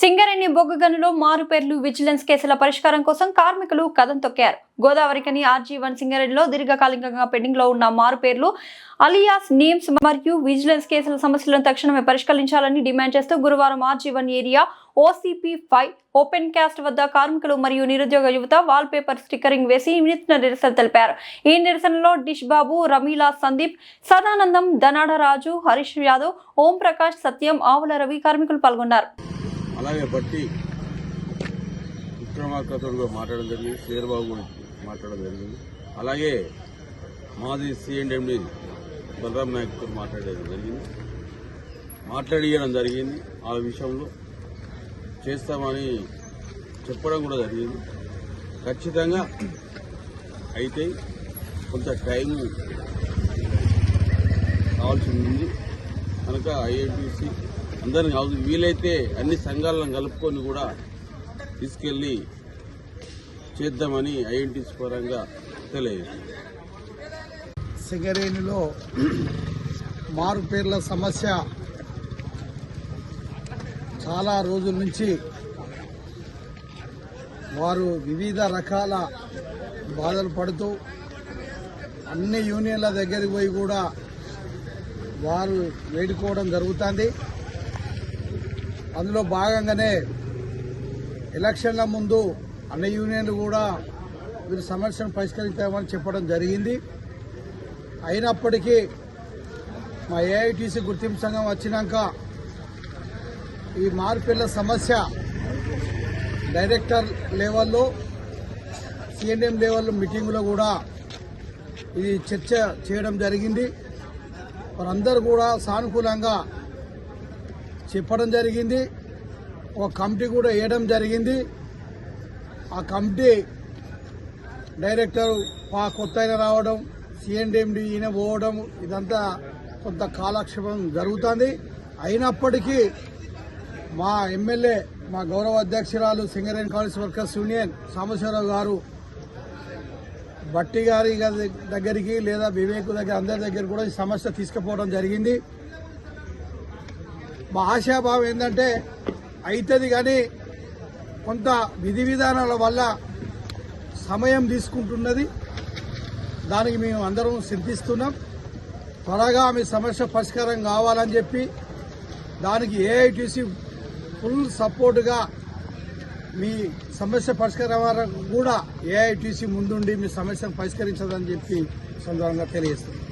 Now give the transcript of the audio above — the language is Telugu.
సింగరేణి బొగ్గు గనులో మారుపేర్లు విజిలెన్స్ కేసుల పరిష్కారం కోసం కార్మికులు కథం తొక్కారు. గోదావరికని ఆర్జీ వన్ సింగరేణిలో దీర్ఘకాలికంగా పెండింగ్లో ఉన్న మారుపేర్లు అలియాస్ నేమ్స్ మరియు విజిలెన్స్ కేసుల సమస్యలను తక్షణమే పరిష్కరించాలని డిమాండ్ చేస్తూ గురువారం RG one area OCP five open cast వద్ద కార్మికులు మరియు నిరుద్యోగ యువత వాల్ పేపర్ స్టిక్కరింగ్ వేసి వినూత్న నిరసన తెలిపారు. ఈ నిరసనలో డిష్ బాబు రమీలా సందీప్ సదానందం ధనాడ రాజు హరీష్ యాదవ్ ఓం ప్రకాష్ సత్యం ఆవుల రవి కార్మికులు పాల్గొన్నారు. అలాగే బట్టి విక్రమార్కతో మాట్లాడడం జరిగింది శ్రీరబాబు గురించి మాట్లాడడం జరిగింది. అలాగే మాజీ సిఎండ్ఎండి బలరాం నాయక్తో మాట్లాడడం జరిగింది. మాట్లాడియడం జరిగింది. ఆ విషయంలో చేస్తామని చెప్పడం కూడా జరిగింది. ఖచ్చితంగా అయితే కొంత టైం కావాల్సి ఉంది. కనుక ఐఐటిసి అందరిని వీలైతే అన్ని సంఘాలను కలుపుకొని కూడా తీసుకెళ్ళి చేద్దామని ఐఎన్టీసీ పరంగా తెలియజేస్తుంది సింగరేణిలో మారు పేర్ల సమస్య చాలా రోజుల నుంచి వారు వివిధ రకాల బాధలు పడుతూ అన్ని యూనియన్ల దగ్గరికి పోయి కూడా వారు వేడుకోవడం జరుగుతుంది. అందులో భాగంగానే ఎలక్షన్ల ముందు అన్ని యూనియన్లు కూడా వీరి సమస్యను పరిష్కరించామని చెప్పడం జరిగింది. అయినప్పటికీ మా ఏఐటీసీ గుర్తింపు సంఘం వచ్చినాక ఈ మార్పిల్ల సమస్య డైరెక్టర్ లెవెల్లో సిఎండిఎం లెవెల్ మీటింగ్లో కూడా ఇది చర్చ చేయడం జరిగింది. వారందరూ కూడా సానుకూలంగా చెప్పడం జరిగింది. ఒక కమిటీ కూడా వేయడం జరిగింది. ఆ కమిటీ డైరెక్టర్ పా కొత్త ఆయన రావడం సిఎండిఎండి ఈయన పోవడం ఇదంతా కొంత కాలక్షేపం జరుగుతుంది. అయినప్పటికీ మా ఎమ్మెల్యే మా గౌరవ అధ్యక్షురాలు Singareni college workers union Sambasivarao గారు బట్టి గారి దగ్గరికి లేదా వివేక్ దగ్గర అందరి దగ్గర కూడా ఈ సమస్య తీసుకుపోవడం జరిగింది. మా ఆశాభావం ఏంటంటే అవుతుంది కానీ కొంత విధి విధానాల వల్ల సమయం తీసుకుంటున్నది. దానికి మేము అందరం చింతిస్తున్నాం త్వరగా మీ సమస్య పరిష్కారం కావాలని చెప్పి దానికి ఏఐటీసీ ఫుల్ సపోర్టుగా మీ సమస్య పరిష్కారం కూడా ఏఐటీసీ ముందుండి మీ సమస్యను పరిష్కరించదని చెప్పి సందర్భంగా తెలియజేస్తున్నాం.